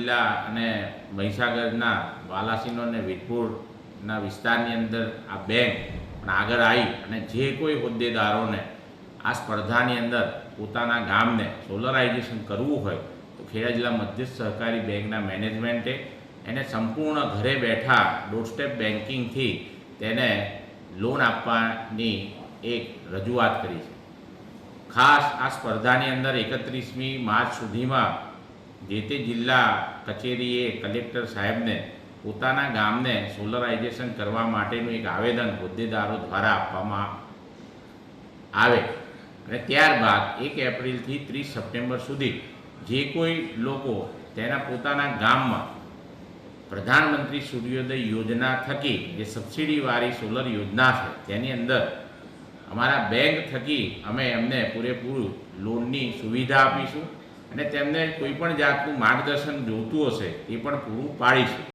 જિલ્લા અને મહીસાગરના વાલાસીનો અને વીરપુરના વિસ્તારની અંદર આ બેંક પણ આગળ આવી અને જે કોઈ હોદ્દેદારોને આ સ્પર્ધાની અંદર પોતાના ગામને સોલરાઇઝેશન કરવું હોય તો ખેડા જિલ્લા મધ્યસ્થ સહકારી બેંકના મેનેજમેન્ટે એને સંપૂર્ણ ઘરે બેઠા ડોરસ્ટેપ બેન્કિંગથી તેને લોન આપવાની એક રજૂઆત કરી છે. ખાસ આ સ્પર્ધાની અંદર એકત્રીસમી માર્ચ સુધીમાં જે તે જિલ્લા કચેરીએ કલેક્ટર સાહેબને પોતાના ગામને સોલરાઇઝેશન કરવા માટેનું એક આવેદન હોદ્દેદારો દ્વારા આપવામાં આવે. અને ત્યારબાદ એક એપ્રિલથી ત્રીસ સપ્ટેમ્બર સુધી જે કોઈ લોકો તેના પોતાના ગામમાં પ્રધાનમંત્રી સૂર્યોદય યોજના થકી જે સબસિડીવાળી સોલર યોજના છે તેની અંદર અમારા બેંક થકી અમે એમને પૂરેપૂરું લોનની સુવિધા આપીશું. અને તેમને કોઈ પણ જાતનું માર્ગદર્શન જોઈતું હશે એ પણ પૂરું પાડીશું.